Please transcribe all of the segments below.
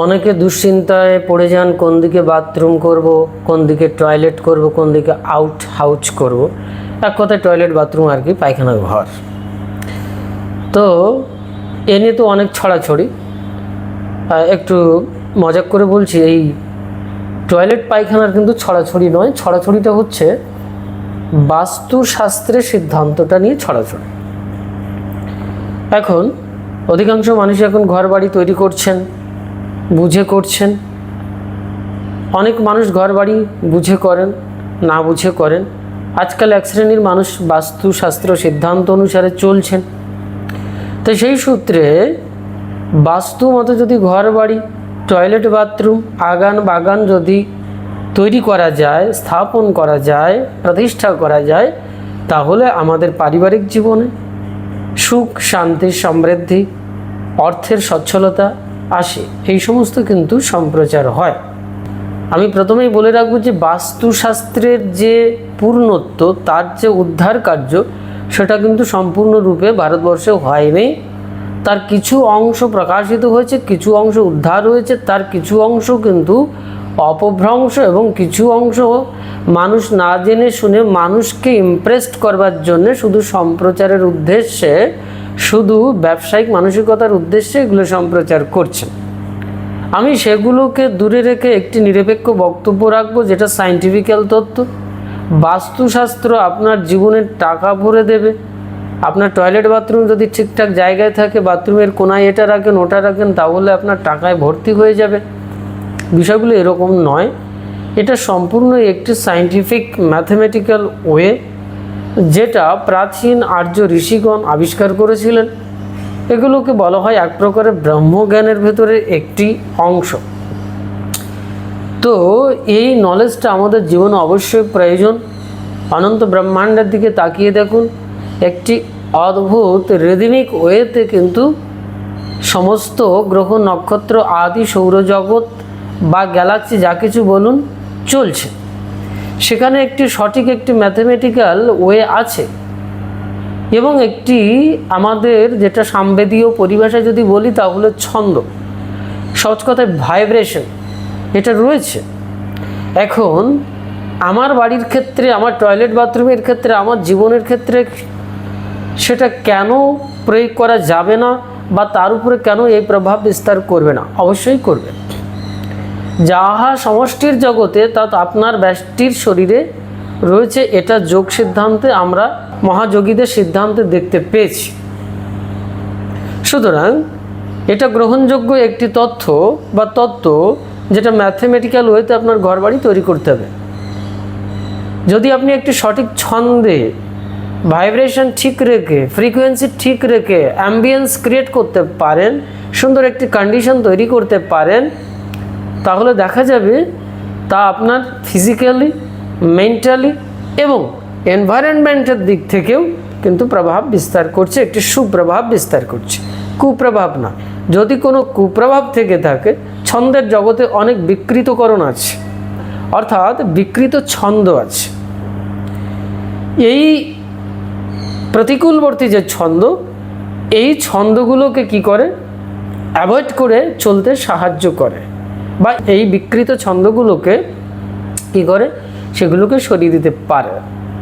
অনেকে দুশ্চিন্তায় পড়ে যান, কোন দিকে বাথরুম করব, কোন দিকে টয়লেট করব, কোন দিকে আউট হাউচ করব। এক কথায় টয়লেট বাথরুম আর কি পায়খানা ঘর। তো এ নিয়ে তো অনেক ছড়াছড়ি। একটু মজাক করে বলছি, এই টয়লেট পায়খানার কিন্তু ছড়াছড়ি নয়, ছড়াছড়িটা হচ্ছে বাস্তুশাস্ত্রের সিদ্ধান্তটা নিয়ে ছড়াছড়ি। এখন অধিকাংশ মানুষ এখন ঘর বাড়ি তৈরি করছেন। বুঝে করছেন। অনেক মানুষ ঘর বাড়ি বুঝে করেন, না বুঝে করেন। আজকাল এক শ্রেণির মানুষ বাস্তুশাস্ত্র সিদ্ধান্ত অনুসারে চলছেন। তো সেই সূত্রে বাস্তু মতো যদি ঘর বাড়ি টয়লেট বাথরুম, আগান বাগান যদি তৈরি করা যায়, স্থাপন করা যায়, প্রতিষ্ঠা করা যায়, তাহলে আমাদের পারিবারিক জীবনে সুখ, শান্তি, সমৃদ্ধি, অর্থের সচ্ছলতা আসে। এই সমস্ত কিন্তু সম্প্রচার হয়। আমি প্রথমেই বলে রাখব যে বাস্তুশাস্ত্রের যে পূর্ণত্ব, তার যে উদ্ধার কার্য, সেটা কিন্তু সম্পূর্ণরূপে ভারতবর্ষে হয়নি। তার কিছু অংশ প্রকাশিত হয়েছে, কিছু অংশ উদ্ধার হয়েছে, তার কিছু অংশ কিন্তু অপভ্রংশ এবং কিছু অংশ মানুষ না জেনে শুনে মানুষকে ইমপ্রেসড করবার জন্য শুধু সম্প্রচারের উদ্দেশ্যে শুধু ব্যবসায়িক মানসিকতার উদ্দেশ্যে এগুলো সম্প্রচার করছেন। আমি সেগুলোকে দূরে রেখে একটি নিরপেক্ষ বক্তব্য রাখব, যেটা সাইন্টিফিক্যাল তথ্য বাস্তুশাস্ত্র আপনার জীবনের টাকা ভরে দেবে। আপনার টয়লেট বাথরুম যদি ঠিকঠাক জায়গায় থাকে, বাথরুমের কোনায় এটা রাখেন, ওটা রাখেন, তাহলে আপনার টাকায় ভর্তি হয়ে যাবে। বিষয়গুলো এরকম নয়। এটা সম্পূর্ণ একটি সাইন্টিফিক ম্যাথমেটিক্যাল ওয়ে যেটা প্রাচীন আর্য ঋষিগণ আবিষ্কার করেছিলেন। এগুলোকে বলা হয় এক প্রকারের ব্রহ্মজ্ঞানের ভেতরে একটি অংশ। তো এই নলেজটা আমাদের জীবনে অবশ্যই প্রয়োজন। অনন্ত ব্রহ্মাণ্ডের দিকে তাকিয়ে দেখুন, একটি অদ্ভুত রেদিমিক ওয়েতে কিন্তু সমস্ত গ্রহ, নক্ষত্র, আদি, সৌরজগৎ বা গ্যালাক্সি যা কিছু বলুন চলছে। সেখানে একটি সঠিক একটি ম্যাথমেটিক্যাল ওয়ে আছে। এবং একটি আমাদের যেটা সাম্বেদীয় পরিভাষায় যদি বলি তাহলে ছন্দ। সহজ কথায় ভাইব্রেশন এটা রয়েছে। এখন আমার বাড়ির ক্ষেত্রে, আমার টয়লেট বাথরুমের ক্ষেত্রে, আমার জীবনের ক্ষেত্রে সেটা কেন প্রয়োগ করা যাবে না বা তার উপরে কেন এই প্রভাব বিস্তার করবে না? অবশ্যই করবে। যাহা সমষ্টির জগতে তা আপনার ব্যষ্টির শরীরে রয়েছে, এটা যোগ সিদ্ধান্তে আমরা মহাযোগীদের সিদ্ধান্তে দেখতে পেয়েছি। সুতরাং, এটা গ্রহণযোগ্য একটি তথ্য বা তত্ত্ব যেটা ম্যাথমেটিক্যাল ওয়েতে আপনার ঘরবাড়ি তৈরি করতে হবে। যদি আপনি একটি সঠিক ছন্দে ভাইব্রেশন ঠিক রেখে ফ্রিকোয়েন্সি ঠিক রেখে অ্যাম্বিয়েন্স ক্রিয়েট করতে পারেন, সুন্দর একটি কন্ডিশন তৈরি করতে পারেন তাহলে দেখা যাবে তা আপনার ফিজিক্যালি মেন্টালি এবং এনভায়রনমেন্টের দিক থেকেও কিন্তু প্রভাব বিস্তার করছে, একটি সুপ্রভাব বিস্তার করছে। কুপ্রভাব না। যদি কোনো কুপ্রভাব থেকে থাকে, ছন্দের জগতে অনেক বিকৃতকরণ আছে। অর্থাৎ বিকৃত ছন্দ আছে। এই প্রতিকূলবর্তী যে ছন্দ, এই ছন্দগুলোকে কি করে? অ্যাভয়েড করে চলতে সাহায্য করে। বা এই বিকৃত ছন্দগুলোকে কি করে? সেগুলোকে সরিয়ে দিতে পারে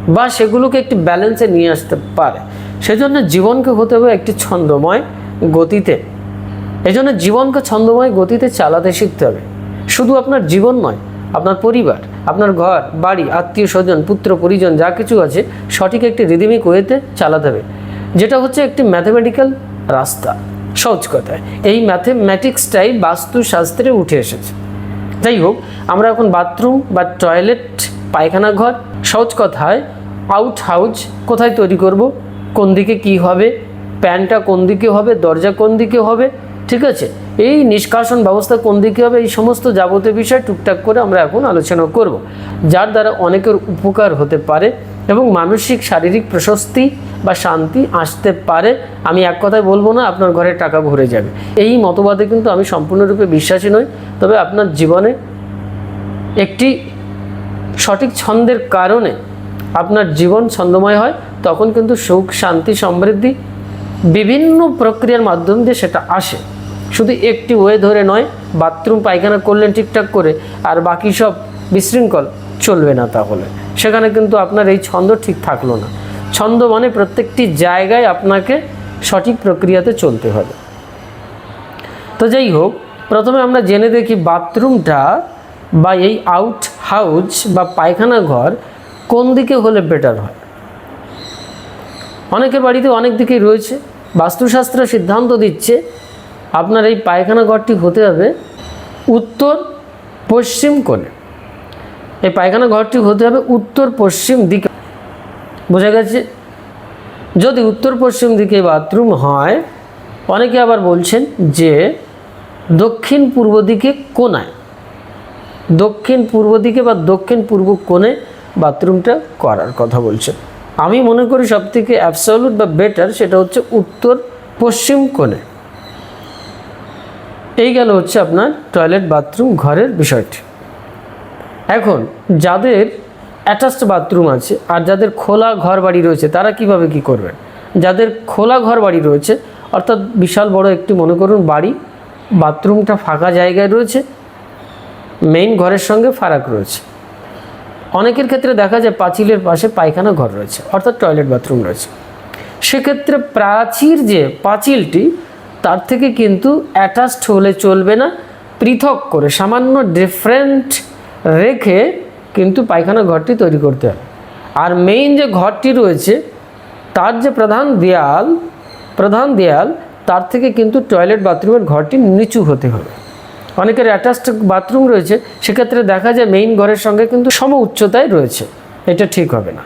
বা সেগুলোকে একটি ব্যালেন্সে নিয়ে আসতে পারে। সেজন্য জীবনকে হতে হবে একটি ছন্দময় গতিতে। এজন্য জীবনকে ছন্দময় গতিতে চালাতে শিখতে হবে। শুধু আপনার জীবন নয়, আপনার পরিবার, আপনার ঘর, বাড়ি, আত্মীয় স্বজন, পুত্র, পরিজন, যা কিছু আছে, সঠিক একটি রিদিমিক ওয়েতে চালাতে হবে। যেটা হচ্ছে একটি ম্যাথমেটিক্যাল রাস্তা। সহজ কথায় এই ম্যাথমেটিক্সটাই বাস্তুশাস্ত্রে উঠে এসেছে। যাই হোক, আমরা এখন বাথরুম বা টয়লেট পায়খানা ঘর, সহজ কথায় আউট হাউস কোথায় তৈরি করব, কোন দিকে কি হবে, প্যানটা কোন দিকে হবে, দরজা কোন দিকে হবে, ঠিক আছে? এই নিষ্কাশন ব্যবস্থা কোন দিকে হবে, এই সমস্ত যাবতীয় বিষয় টুকটাক করে আমরা এখন আলোচনা করব। যার দ্বারা অনেকের উপকার হতে পারে এবং মানসিক, শারীরিক প্রশস্তি বা শান্তি আসতে পারে। আমি এক কথায় বলব না, আপনার ঘরে টাকা ভরে যাবে। এই মতবাদে কিন্তু আমি সম্পূর্ণরূপে বিশ্বাসী নই। তবে আপনার জীবনে একটি সঠিক ছন্দের কারণে আপনার জীবন ছন্দময় হয়, তখন কিন্তু সুখ, শান্তি, সমৃদ্ধি বিভিন্ন প্রক্রিয়ার মাধ্যম দিয়ে সেটা আসে। শুধু একটি ওয়ে ধরে নয়, বাথরুম, পায়খানা করলেন ঠিকঠাক করে, আর বাকি সব বিশৃঙ্খল চলবে না তাহলে। সেখানে কিন্তু আপনার এই ছন্দ ঠিক থাকল না। ছন্দ মানে প্রত্যেকটি জায়গায় আপনাকে সঠিক প্রক্রিয়াতে চলতে হবে। তো যাই হোক, প্রথমে আমরা জেনে দেখি বাথরুমটা বা এই আউট হাউস বা পায়খানা ঘর কোন দিকে হলে বেটার হয়। অনেকের বাড়িতে অনেক দিকেই রয়েছে। বাস্তুশাস্ত্র সিদ্ধান্ত দিচ্ছে আপনার এই পায়খানা ঘরটি হতে হবে উত্তর পশ্চিম কোণে। এই পায়খানা ঘরটি হতে হবে উত্তর পশ্চিম দিকে। বোঝা গেছে? যদি উত্তর পশ্চিম দিকে বাথরুম হয়, অনেকে আবার বলছেন যে দক্ষিণ পূর্ব দিকে কোনায়। দক্ষিণ পূর্ব দিকে বা দক্ষিণ পূর্ব কোণে বাথরুমটা করার কথা বলছেন। আমি মনে করি সবথেকে অ্যাবসলিউট বা বেটার সেটা হচ্ছে উত্তর পশ্চিম কোণে। এই গেল হচ্ছে আপনার টয়লেট বাথরুম ঘরের বিষয়টি। এখন যাদের অ্যাটাচড বাথরুম আছে আর যাদের খোলা ঘর বাড়ি রয়েছে, তারা কীভাবে কি করবেন? যাদের খোলা ঘর বাড়ি রয়েছে, অর্থাৎ বিশাল বড় একটি মনে করুন বাড়ি, বাথরুমটা ফাঁকা জায়গায় রয়েছে মেইন ঘরের সঙ্গে ফারাক রয়েছে। অনেকের ক্ষেত্রে দেখা যায় পাঁচিলের পাশে পায়খানা ঘর রয়েছে, অর্থাৎ টয়লেট বাথরুম রয়েছে। সেক্ষেত্রে প্রাচীর যে পাঁচিলটি, তার থেকে কিন্তু অ্যাটাচড হলে চলবে না, পৃথক করে, সামান্য ডিফারেন্ট রেখে কিন্তু পায়খানা ঘরটি তৈরি করতে হয়। আর মেইন যে ঘরটি রয়েছে, তার যে প্রধান দেয়াল প্রধান দেয়াল, তার থেকে কিন্তু টয়লেট বাথরুমের ঘরটি নিচু হতে হবে। অনেকের অ্যাটাচড বাথরুম রয়েছে, সেক্ষেত্রে দেখা যায় মেইন ঘরের সঙ্গে কিন্তু সম উচ্চতায় রয়েছে। এটা ঠিক হবে না।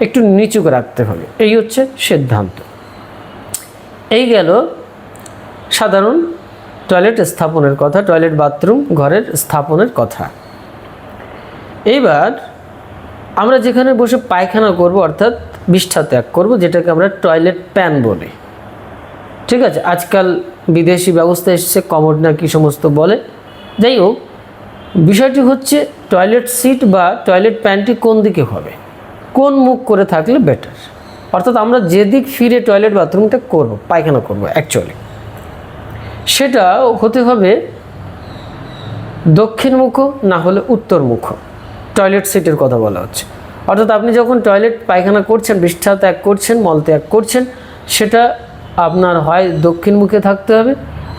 একটু নিচু রাখতে হবে। এই হচ্ছে সিদ্ধান্ত। এই গেল সাধারণ টয়লেট স্থাপনের কথা টয়লেট বাথরুম ঘরের স্থাপনের কথা। এইবার আমরা যেখানে বসে পায়খানা করব, অর্থাৎ বিষ্ঠা ত্যাগ করব, যেটাকে আমরা টয়লেট প্যান বলি। ঠিক আছে? আজকাল বিদেশি ব্যবস্থা এসছে, কমোড না কি সমস্ত বলে। যাই হোক, বিষয়টি হচ্ছে টয়লেট সিট বা টয়লেট প্যানটি কোন দিকে হবে? কোন মুখ করে থাকলে বেটার অর্থাৎ আমরা যেদিক ফিরে টয়লেট বাথরুমটা করব, পায়খানা করব অ্যাকচুয়ালি সেটা হতে হবে দক্ষিণ দক্ষিণমুখ, না হলে উত্তর উত্তরমুখ। টয়লেট সিটের কথা বলা হচ্ছে। অর্থাৎ আপনি যখন টয়লেট পায়খানা করছেন, বিষ্ঠা ত্যাগ করছেন, মল ত্যাগ করছেন, সেটা আপনার হয় দক্ষিণ মুখে থাকতে হবে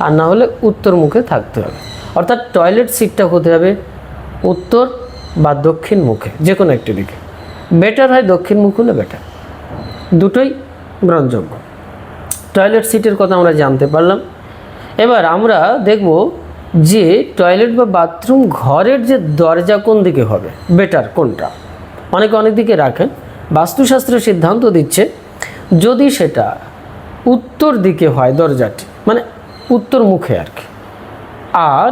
আর না হলে উত্তর মুখে থাকতে হবে। অর্থাৎ টয়লেট সিটটা হতে হবে উত্তর বা দক্ষিণ মুখে যে কোনো একটি দিকে। বেটার হয় দক্ষিণ মুখ হলে বেটার। দুটোই গ্রহণযোগ্য। টয়লেট সিটের কথা আমরা জানতে পারলাম। এবার আমরা দেখব যে টয়লেট বা বাথরুম ঘরের যে দরজা কোন দিকে হবে? বেটার কোনটা? অনেকে অনেক দিকে রাখেন। বাস্তুশাস্ত্র সিদ্ধান্ত দিচ্ছে, যদি সেটা উত্তর দিকে হয় দরজাটি মানে উত্তর মুখে আর কি, আর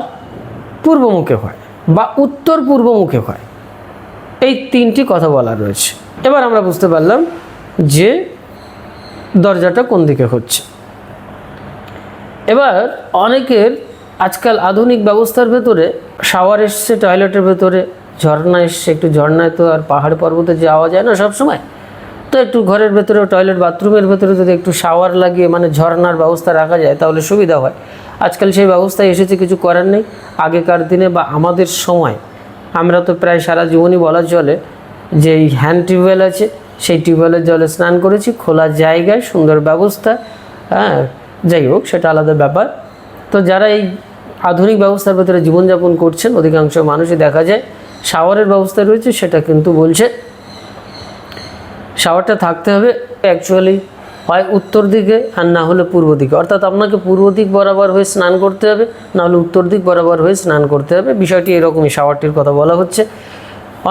পূর্ব মুখে হয় বা উত্তর পূর্ব মুখে হয়, এই তিনটি কথা বলা রয়েছে। এবার আমরা বুঝতে পারলাম যে দরজাটা কোন দিকে হচ্ছে। এবার অনেকের আজকাল আধুনিক ব্যবস্থার ভেতরে শাওয়ার এসছে টয়লেটের ভেতরে, ঝর্ণা এসছে, একটু ঝর্ণায় তো আর পাহাড় পর্বতে যাওয়া যায় না সব সময় তো একটু ঘরের ভেতরে টয়লেট বাথরুমের ভেতরে যদি একটু শাওয়ার লাগিয়ে মানে ঝর্ণার ব্যবস্থা রাখা যায়, তাহলে সুবিধা হয়। আজকাল সেই ব্যবস্থায় এসেছে, কিছু করার নেই। আগেকার দিনে বা আমাদের সময়, আমরা তো প্রায় সারা জীবনই বলা চলে যে এই হ্যান্ড টিউবওয়েল আছে, সেই টিউবওয়েলের জলে স্নান করেছি, খোলা জায়গায়, সুন্দর ব্যবস্থা হ্যাঁ যাই হোক, সেটা আলাদা ব্যাপার। তো যারা এই আধুনিক ব্যবস্থার ভেতরে জীবনযাপন করছেন, অধিকাংশ মানুষই দেখা যায় শাওয়ারের ব্যবস্থা রয়েছে, সেটা কিন্তু বলছে। শাওয়ারটা থাকতে হবে অ্যাকচুয়ালি হয় উত্তর দিকে আর না হলে পূর্ব দিকে। অর্থাৎ আপনাকে পূর্ব দিক বরাবর হয়ে স্নান করতে হবে, না হলে উত্তর দিক বরাবর হয়ে স্নান করতে হবে। বিষয়টি এরকমই শাওয়ারটির কথা বলা হচ্ছে।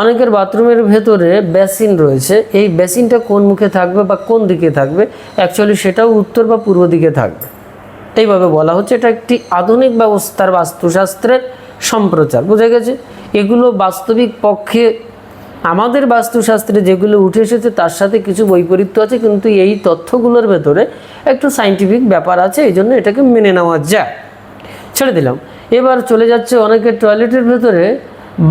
অনেকের বাথরুমের ভেতরে বেসিন রয়েছে। এই বেসিনটা কোন মুখে থাকবে বা কোন দিকে থাকবে? অ্যাকচুয়ালি সেটাও উত্তর বা পূর্ব দিকে থাকবে। এইভাবে বলা হচ্ছে এটা একটি আধুনিক ব্যবস্থার বাস্তুশাস্ত্রের সম্প্রচার। বোঝা গেছে? এগুলো বাস্তবিক পক্ষে আমাদের বাস্তুশাস্ত্রে যেগুলো উঠে এসেছে তার সাথে কিছু বৈপরীত্য আছে, কিন্তু এই তথ্যগুলোর ভেতরে একটু সাইন্টিফিক ব্যাপার আছে, এই জন্য এটাকে মেনে নেওয়া যায়। ছেড়ে দিলাম। এবার চলে যাচ্ছে অনেকের টয়লেটের ভেতরে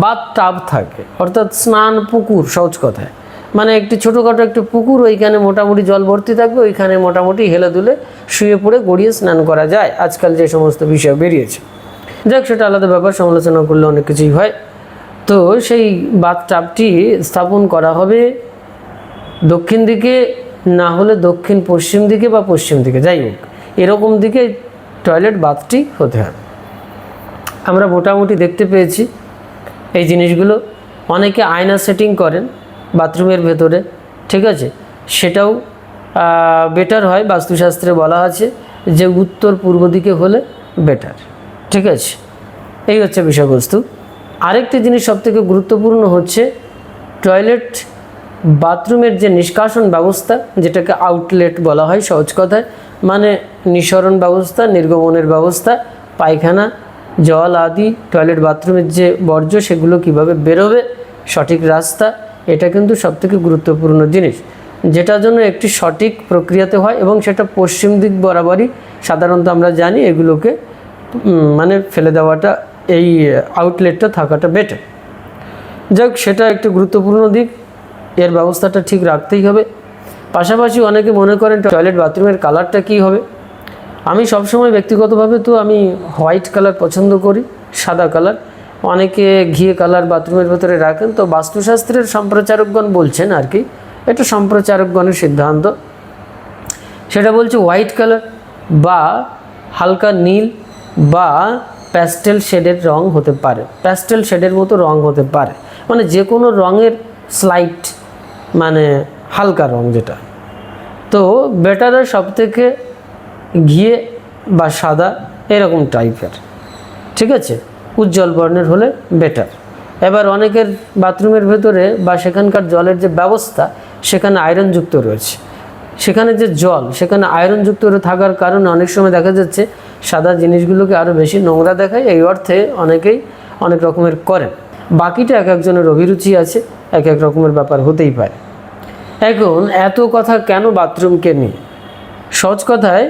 বাথ টাব থাকে, অর্থাৎ স্নান পুকুর, সহজ কথায়। মানে একটি ছোটোখাটো একটি পুকুর, ওইখানে মোটামুটি জল ভর্তি থাকবে, ওইখানে মোটামুটি হেলে দুলে শুয়ে পড়ে গড়িয়ে স্নান করা যায়। আজকাল যে সমস্ত বিষয় বেরিয়েছে। যাক, সেটা আলাদা ব্যাপার, সমালোচনা করলে অনেক কিছুই হয়। তো সেই বাথটাবটি স্থাপন করা হবে দক্ষিণ দিকে, না হলে দক্ষিণ পশ্চিম দিকে বা পশ্চিম দিকে, যাই হোক, এরকম দিকে টয়লেট, বাথটি হতে হবে। আমরা মোটামুটি দেখতে পেয়েছি এই জিনিসগুলো। অনেকে আয়না সেটিং করেন বাথরুমের ভেতরে, ঠিক আছে? সেটাও বেটার হয়, বাস্তুশাস্ত্রে বলা আছে যে উত্তর পূর্ব দিকে হলে বেটার ঠিক আছে? এই হচ্ছে বিষয়বস্তু। আরেকটি জিনিস সবথেকে গুরুত্বপূর্ণ হচ্ছে টয়লেট বাথরুমের যে নিষ্কাশন ব্যবস্থা, যেটাকে আউটলেট বলা হয় সহজ কথায় মানে নিঃসরণ ব্যবস্থা, নির্গমনের ব্যবস্থা, পায়খানা, জল আদি টয়লেট বাথরুমের যে বর্জ্য, সেগুলো কীভাবে বেরোবে, সঠিক রাস্তা এটা কিন্তু সবথেকে গুরুত্বপূর্ণ জিনিস, যেটার জন্য একটি সঠিক প্রক্রিয়াতে হয় এবং সেটা পশ্চিম দিক বরাবরই সাধারণত আমরা জানি এগুলোকে মানে ফেলে দেওয়াটা, এই আউটলেটটা থাকাটা বেটার যাক সেটা একটি গুরুত্বপূর্ণ দিক, এর ব্যবস্থাটা ঠিক রাখতেই হবে। পাশাপাশি অনেকে মনে করেন টয়লেট বাথরুমের কালারটা কী হবে? আমি সবসময় ব্যক্তিগতভাবে তো আমি হোয়াইট কালার পছন্দ করি, সাদা কালার অনেকে ঘিয়ে কালার বাথরুমের ভেতরে রাখেন। তো বাস্তুশাস্ত্রের সম্প্রচারকগণ বলছেন আর কি, এটা সম্প্রচারকগণের সিদ্ধান্ত। সেটা বলছে হোয়াইট কালার বা হালকা নীল বা প্যাস্টেল শেডের রং হতে পারে। প্যাস্টেল শেডের মতো রং হতে পারে। মানে যে কোনো রঙের স্লাইট মানে হালকা রং যেটা। তো বেটারের সব থেকে ঘিয়ে বা সাদা এরকম টাইপের। ঠিক আছে? উজ্জ্বল বর্ণের হলে বেটার এবার অনেকের বাথরুমের ভেতরে বা সেখানকার জলের যে ব্যবস্থা, সেখানে আয়রনযুক্ত রয়েছে। সেখানে যে জল, সেখানে আয়রনযুক্ত থাকার কারণে অনেক সময় দেখা যাচ্ছে সাদা জিনিসগুলোকে আরও বেশি নোংরা দেখায়, এই অর্থে অনেকেই অনেক রকমের করেন। বাকিটা এক একজনের অভিরুচি আছে, এক এক রকমের ব্যাপার হতেই পারে। এখন এত কথা কেন বাথরুমকে নিয়ে? সহজ কথায়,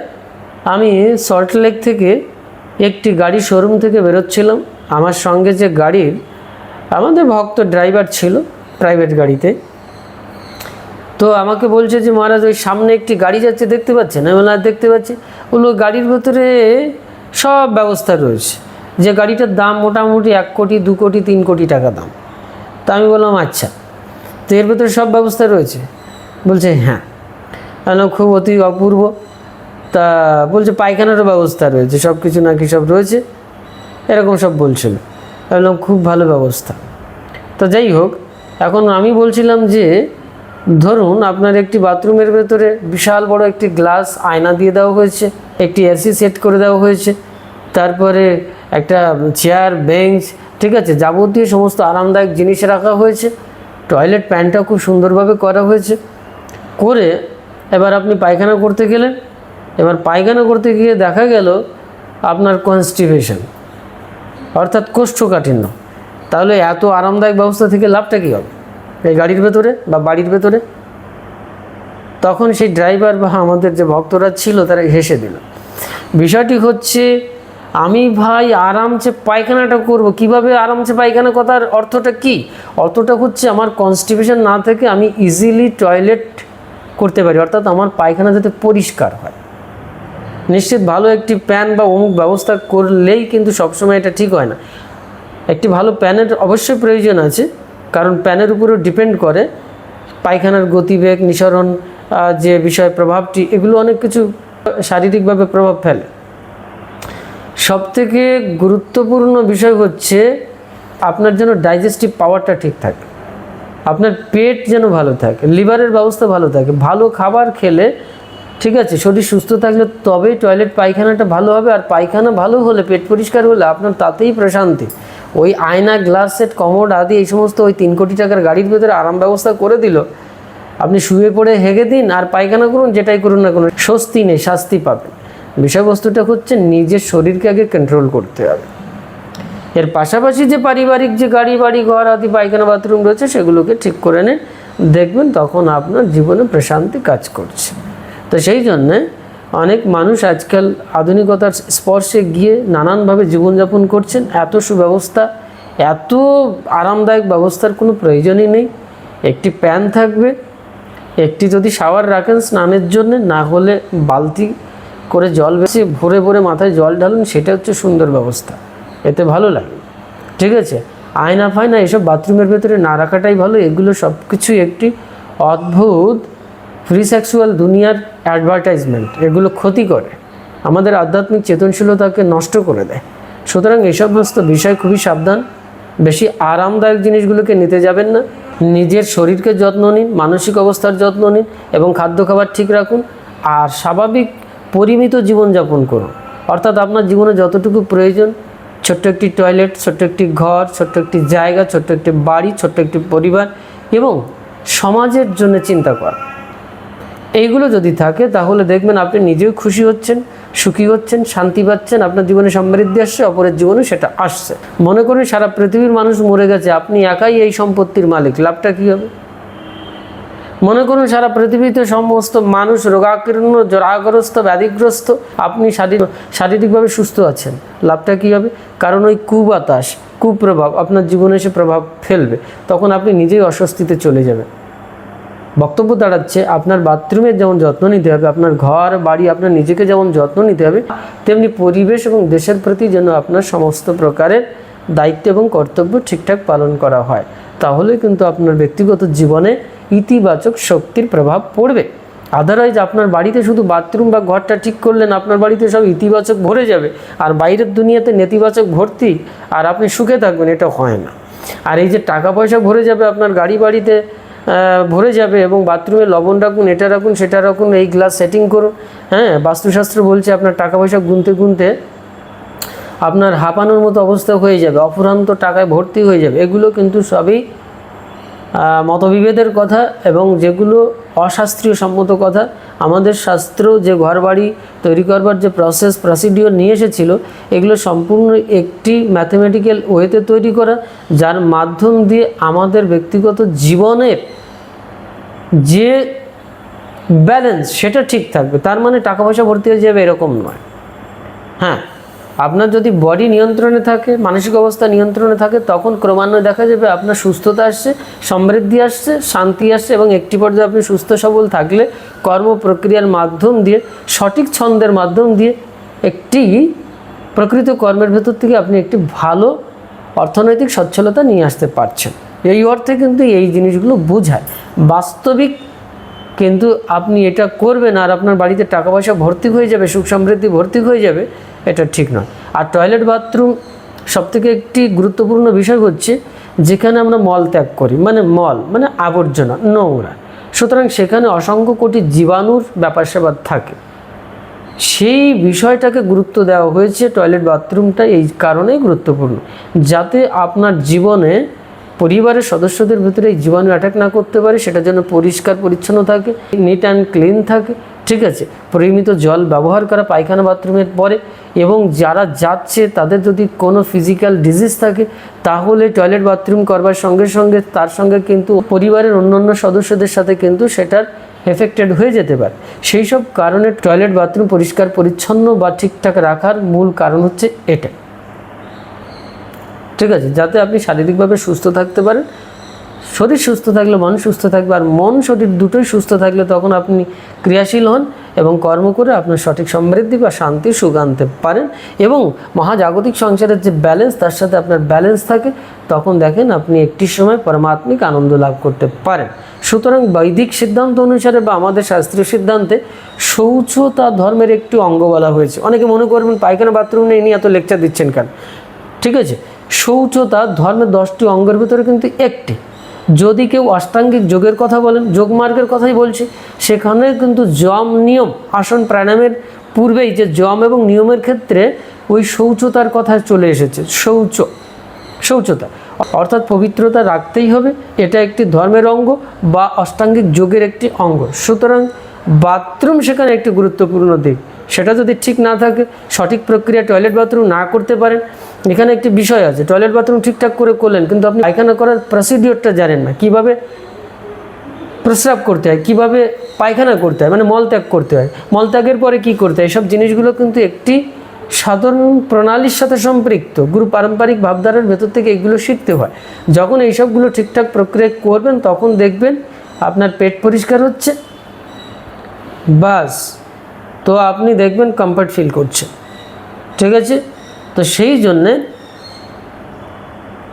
আমি সল্টলেক থেকে একটি গাড়ি শোরুম থেকে বেরোচ্ছিলাম। আমার সঙ্গে যে গাড়ির আমাদের ভক্ত ড্রাইভার ছিল প্রাইভেট গাড়িতে। তো আমাকে বলছে যে মহারাজ ওই সামনে একটি গাড়ি যাচ্ছে দেখতে পাচ্ছেন? আমি বললাম, "হ্যাঁ, দেখতে পাচ্ছি। ওগুলো গাড়ির ভেতরে সব ব্যবস্থা রয়েছে। যে গাড়িটার দাম মোটামুটি এক কোটি দু কোটি তিন কোটি টাকা দাম। তা আমি বললাম আচ্ছা তো এর ভেতরে সব ব্যবস্থা রয়েছে? বলছে হ্যাঁ। বললাম, খুব অতি অপূর্ব। তা বলছে পায়খানারও ব্যবস্থা রয়েছে সব কিছু নাকি সব রয়েছে। এরকম সব বলছিল। আমি বললাম, খুব ভালো ব্যবস্থা। তো যাই হোক, এখন আমি বলছিলাম যে, ধরুন আপনার একটি বাথরুমের ভেতরে বিশাল বড় একটি গ্লাস আয়না দিয়ে দেওয়া হয়েছে, একটি এসি সেট করে দেওয়া হয়েছে, তারপরে একটা চেয়ার, বেঞ্চ, ঠিক আছে, যাবতীয় সমস্ত আরামদায়ক জিনিস রাখা হয়েছে, টয়লেট প্যান্টটাও খুব সুন্দরভাবে করা হয়েছে। করে এবার আপনি পায়খানা করতে গেলেন। এবার পায়খানা করতে গিয়ে দেখা গেল আপনার কনস্টিপেশন। অর্থাৎ কোষ্ঠকাঠিন্য। তাহলে এত আরামদায়ক ব্যবস্থা থেকে লাভটা কী হবে? এই গাড়ির ভেতরে বা বাড়ির ভেতরে? তখন সেই ড্রাইভার বা আমাদের যে ভক্তরা ছিল, তারা হেসে দিল। বিষয়টি হচ্ছে, আমি ভাই আরামসে পায়খানাটা করব, কীভাবে আরামসে পায়খানা কথার অর্থটা কি? অর্থটা হচ্ছে আমার কনস্টিপেশন না থেকে আমি ইজিলি টয়লেট করতে পারি, অর্থাৎ আমার পায়খানা যাতে পরিষ্কার হয়। নিশ্চিত ভালো একটি প্যান বা অমুক ব্যবস্থা করলেই কিন্তু সবসময় এটা ঠিক হয় না। একটি ভালো প্যানের অবশ্যই প্রয়োজন আছে, কারণ প্যানের উপরেও ডিপেন্ড করে পায়খানার গতিবেগ, নিঃসরণ যে বিষয় প্রভাবটি, এগুলো অনেক কিছু শারীরিকভাবে প্রভাব ফেলে। সবথেকে গুরুত্বপূর্ণ বিষয় হচ্ছে আপনার যেন ডাইজেস্টিভ পাওয়ারটা ঠিক থাকে। আপনার পেট যেন ভালো থাকে, লিভারের ব্যবস্থা ভালো থাকে। ভালো খাবার খেলে ঠিক আছে, শরীর সুস্থ থাকলে তবেই টয়লেট পায়খানাটা ভালো হবে, আর পায়খানা ভালো হলে, পেট পরিষ্কার হলে আপনার তাতেই প্রশান্তি। ওই আয়না গ্লাস সেট কমোড আদি, এই সমস্ত ওই তিন কোটি টাকার গাড়ির ভেতরে আরাম ব্যবস্থা করে দিল। আপনি শুয়ে পড়ে হেগে দিন আর পায়খানা করুন, যেটাই করুন না কোনো স্বস্তি নেই, শাস্তি পাবেন। বিষয়বস্তুটা হচ্ছে নিজের শরীরকে আগে কন্ট্রোল করতে হবে। এর পাশাপাশি যে পারিবারিক যে গাড়ি, বাড়ি, ঘর আদি, পায়খানা বাথরুম রয়েছে, সেগুলোকে ঠিক করে নেন। দেখবেন তখন আপনার জীবনে প্রশান্তি কাজ করছে। তো সেই জন্যে অনেক মানুষ আজকাল আধুনিকতার স্পর্শে গিয়ে নানানভাবে জীবনযাপন করছেন। এত সুব্যবস্থা, এত আরামদায়ক ব্যবস্থার কোনো প্রয়োজনই নেই। একটি প্যান থাকবে, একটি যদি শাওয়ার রাখেন স্নানের জন্য, না হলে বালতি করে জল বেশি ভরে ভরে মাথায় জল ঢালুন, সেটা হচ্ছে সুন্দর ব্যবস্থা। এতে ভালো লাগে। ঠিক আছে? আয়না ফায়না এসব বাথরুমের ভেতরে না রাখাটাই ভালো। এগুলো সব কিছুই একটি অদ্ভুত ফ্রি সেক্সুয়াল দুনিয়ার অ্যাডভার্টাইজমেন্ট এগুলো ক্ষতি করে। আমাদের আধ্যাত্মিক চেতনশীলতাকে নষ্ট করে দেয়। সুতরাং এই সমস্ত বিষয় খুবই সাবধান। বেশি আরামদায়ক জিনিসগুলোকে নিতে যাবেন না। নিজের শরীরকে যত্ন নিন, মানসিক অবস্থার যত্ন নিন এবং খাদ্য খাবার ঠিক রাখুন। আর স্বাভাবিক পরিমিত জীবনযাপন করুন। অর্থাৎ আপনার জীবনে যতটুকু প্রয়োজন, ছোট্ট একটি টয়লেট ছোট্ট একটি ঘর, ছোট্ট একটি জায়গা, ছোট্ট একটি বাড়ি, ছোট্ট একটি পরিবার এবং সমাজের জন্য চিন্তা করা। এইগুলো যদি থাকে, তাহলে দেখবেন আপনি নিজেও খুশি হচ্ছেন, সুখী হচ্ছেন, শান্তি পাচ্ছেন, আপনার জীবনে সমৃদ্ধি আসছে, অপরের জীবনে সেটা আসছে। মনে করুন সারা পৃথিবীর মানুষ মরে গেছে, আপনি একাই এই সম্পত্তির মালিক, লাভটা কী হবে? মনে করুন সারা পৃথিবীতে সমস্ত মানুষ রোগাকীর্ণ, জরাগ্রস্ত, ব্যাধিগ্রস্ত, আপনি শারীর, শারীরিকভাবে সুস্থ আছেন, লাভটা কী হবে? কারণ ওই কুবাতাস, কুপ্রভাব, আপনার জীবনে এসে প্রভাব ফেলবে, তখন আপনি নিজেই অস্বস্তিতে চলে যাবেন। বক্তব্য দাঁড়াচ্ছে, আপনার বাথরুমের যেমন যত্ন নিতে হবে, আপনার ঘর, বাড়ি, আপনার নিজেকে যেমন যত্ন নিতে হবে, তেমনি পরিবেশ এবং দেশের প্রতি যেন আপনার সমস্ত প্রকারের দায়িত্ব এবং কর্তব্য ঠিকঠাক পালন করা হয়, তাহলে কিন্তু আপনার ব্যক্তিগত জীবনে ইতিবাচক শক্তির প্রভাব পড়বে। আদারওয়াইজ আপনার বাড়িতে শুধু বাথরুম বা ঘরটা ঠিক করলেন আপনার বাড়িতে সব ইতিবাচক ভরে যাবে, আর বাইরের দুনিয়াতে নেতিবাচক ভর্তি, আর আপনি সুখে থাকবেন, এটা হয় না। আর এই যে টাকা পয়সা ভরে যাবে আপনার গাড়ি বাড়িতে ভরে যাবে এবং বাথরুমে লবণ রাখুন, এটা রাখুন, সেটা রাখুন, এই গ্লাস সেটিং করুন। হ্যাঁ বাস্তুশাস্ত্র বলছে আপনার টাকা পয়সা গুনতে গুনতে আপনার হাঁপানোর মতো অবস্থা হয়ে যাবে, অফুরান্ত টাকায় ভর্তি হয়ে যাবে। এগুলো কিন্তু সবই মতবিভেদের কথা এবং যেগুলো অশাস্ত্রীয় সম্মত কথা। আমাদের শাস্ত্র যে ঘরবাড়ি তৈরি করবার যে প্রসেস প্রসিডিওর নিয়ে এসেছিল, এগুলো সম্পূর্ণ একটি ম্যাথমেটিক্যাল ওয়েতে তৈরি করা, যার মাধ্যম দিয়ে আমাদের ব্যক্তিগত জীবনের যে ব্যালেন্স সেটা ঠিক থাকবে। তার মানে টাকা পয়সা ভর্তি হয়ে যাবে এরকম নয়। হ্যাঁ? আপনার যদি বডি নিয়ন্ত্রণে থাকে, মানসিক অবস্থা নিয়ন্ত্রণে থাকে, তখন ক্রমান্বয়ে দেখা যাবে আপনার সুস্থতা আসছে, সমৃদ্ধি আসছে, শান্তি আসছে এবং একটি পর্যায়ে আপনি সুস্থ, সবল থাকলে কর্ম প্রক্রিয়ার মাধ্যম দিয়ে, সঠিক ছন্দের মাধ্যম দিয়ে একটি প্রকৃত কর্মের ভেতর থেকে আপনি একটি ভালো অর্থনৈতিক সচ্ছলতা নিয়ে আসতে পারছেন। এই অর্থে কিন্তু এই জিনিসগুলো বোঝায়। বাস্তবিক কিন্তু আপনি এটা করবেন আর আপনার বাড়িতে টাকা পয়সা ভর্তি হয়ে যাবে সুখ সমৃদ্ধি ভর্তি হয়ে যাবে এটা ঠিক নয়। আর টয়লেট বাথরুম সবথেকে একটি গুরুত্বপূর্ণ বিষয় হচ্ছে যেখানে আমরা মল ত্যাগ করি। মানে মল মানে আবর্জনা, নোংরা। সুতরাং সেখানে অসংখ্য কোটি জীবাণুর ব্যাপার স্যাপার থাকে। সেই বিষয়টাকে গুরুত্ব দেওয়া হয়েছে টয়লেট বাথরুমটা এই কারণেই গুরুত্বপূর্ণ, যাতে আপনার জীবনে পরিবারের সদস্যদের ভিতরে এই জীবাণু অ্যাটাক না করতে পারে, সেটা যেন পরিষ্কার, পরিচ্ছন্ন থাকে নিট অ্যান্ড ক্লিন থাকে। ঠিক আছে? পরিমিত জল ব্যবহার করা পায়খানা বাথরুমের পরে এবং যারা যাচ্ছে, তাদের যদি কোনো ফিজিক্যাল ডিজিজ থাকে, তাহলে টয়লেট বাথরুম করবার সঙ্গে সঙ্গে, তার সঙ্গে কিন্তু পরিবারের অন্যান্য সদস্যদের সাথে কিন্তু সেটার এফেক্টেড হয়ে যেতে পারে। সেই সব কারণে টয়লেট বাথরুম পরিষ্কার, পরিচ্ছন্ন বা ঠিকঠাক রাখার মূল কারণ হচ্ছে এটা। ঠিক আছে? যাতে আপনি শারীরিকভাবে সুস্থ থাকতে পারেন শরীর সুস্থ থাকলে মন সুস্থ থাকবে আর মন, শরীর দুটোই সুস্থ থাকলে তখন আপনি ক্রিয়াশীল হন এবং কর্ম করে আপনার সঠিক সমৃদ্ধি বা শান্তি সুখ আনতে পারেন এবং মহাজাগতিক সংসারের যে ব্যালেন্স তার সাথে আপনার ব্যালেন্স থাকে, তখন দেখেন আপনি একটি সময় পরমাত্মিক আনন্দ লাভ করতে পারেন। সুতরাং বৈদিক সিদ্ধান্ত অনুসারে বা আমাদের শাস্ত্রীয় সিদ্ধান্তে শৌচ শৌচতা ধর্মের একটি অঙ্গ বলা হয়েছে। অনেকে মনে করবেন পায়খানা বাথরুম নিয়ে এত লেকচার দিচ্ছেন কেন? ঠিক আছে? শৌচতা ধর্মের দশটি অঙ্গের ভিতরে কিন্তু একটি। যদি কেউ অষ্টাঙ্গিক যোগের কথা বলেন যোগমার্গের কথাই বলছি, সেখানে কিন্তু যম নিয়ম, আসন প্রাণায়ামের পূর্বেই যে যম এবং নিয়মের ক্ষেত্রে ওই শৌচতার কথা চলে এসেছে, শৌচ, শৌচতা। অর্থাৎ পবিত্রতা রাখতেই হবে, এটা একটি ধর্মের অঙ্গ বা অষ্টাঙ্গিক যোগের একটি অঙ্গ। সুতরাং বাথরুম সেখানে একটি গুরুত্বপূর্ণ দিক। সেটা যদি ঠিক না থাকে, সঠিক প্রক্রিয়া টয়লেট বাথরুম না করতে পারেন। এখানে একটি বিষয় আছে টয়লেট বাথরুম ঠিকঠাক করে করলেন, কিন্তু আপনি পায়খানা করার প্রসিডিওরটা জানেন না। কীভাবে প্রস্রাব করতে হয়, কীভাবে পায়খানা করতে হয় মানে মলত্যাগ করতে হয় মলত্যাগের পরে কি করতে হয়, এসব জিনিসগুলো কিন্তু একটি সাধারণ প্রণালীর সাথে সম্পৃক্ত। গুরু পারম্পরিক ভাবধারার ভেতর থেকে এগুলো শিখতে হয়। যখন এইসবগুলো ঠিকঠাক প্রক্রিয়া করবেন, তখন দেখবেন আপনার পেট পরিষ্কার হচ্ছে। বাস। তো আপনি দেখবেন কমফর্ট ফিল করছেন ঠিক আছে? তো সেই জন্যে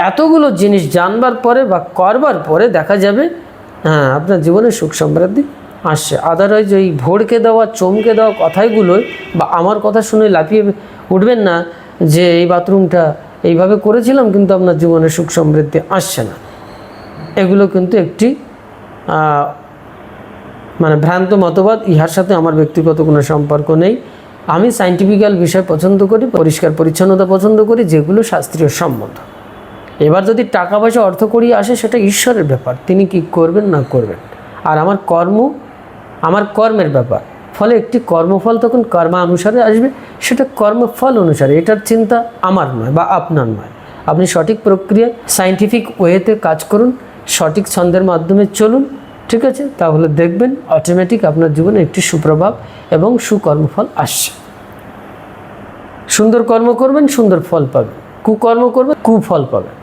এতগুলো জিনিস জানবার পরে বা করবার পরে দেখা যাবে হ্যাঁ আপনার জীবনে সুখ সমৃদ্ধি আসছে। আদারওয়াইজ ওই ভোরকে দেওয়া, চমকে দেওয়া কথাইগুলোই বা আমার কথা শুনে লাফিয়ে উঠবেন না যে এই বাথরুমটা এইভাবে করেছিলাম কিন্তু আপনার জীবনে সুখ সমৃদ্ধি আসছে না। এগুলো কিন্তু একটি মানে ভ্রান্ত মতবাদ, ইহার সাথে আমার ব্যক্তিগত কোনো সম্পর্ক নেই। আমি সাইন্টিফিক্যাল বিষয় পছন্দ করি, পরিষ্কার পরিচ্ছন্নতা পছন্দ করি, যেগুলো শাস্ত্রীয় সম্মত। এবার যদি টাকা পয়সা অর্থ করি আসে, সেটা ঈশ্বরের ব্যাপার, তিনি কি করবেন না করবেন। আর আমার কর্ম, আমার কর্মের ব্যাপার, ফলে একটি কর্মফল তখন কর্মা অনুসারে আসবে, সেটা কর্মফল অনুসারে, এটার চিন্তা আমার নয় বা আপনার নয়। আপনি সঠিক প্রক্রিয়ায় সাইন্টিফিক ওয়েতে কাজ করুন, সঠিক ছন্দের মাধ্যমে চলুন ঠিক আছে? তাহলে দেখবেন অটোমেটিক আপনার জীবনে একটি সুপ্রভাব এবং সুকর্মফল আসছে। সুন্দর কর্ম করবেন, সুন্দর ফল পাবেন। কুকর্ম করবেন, কুফল পাবেন।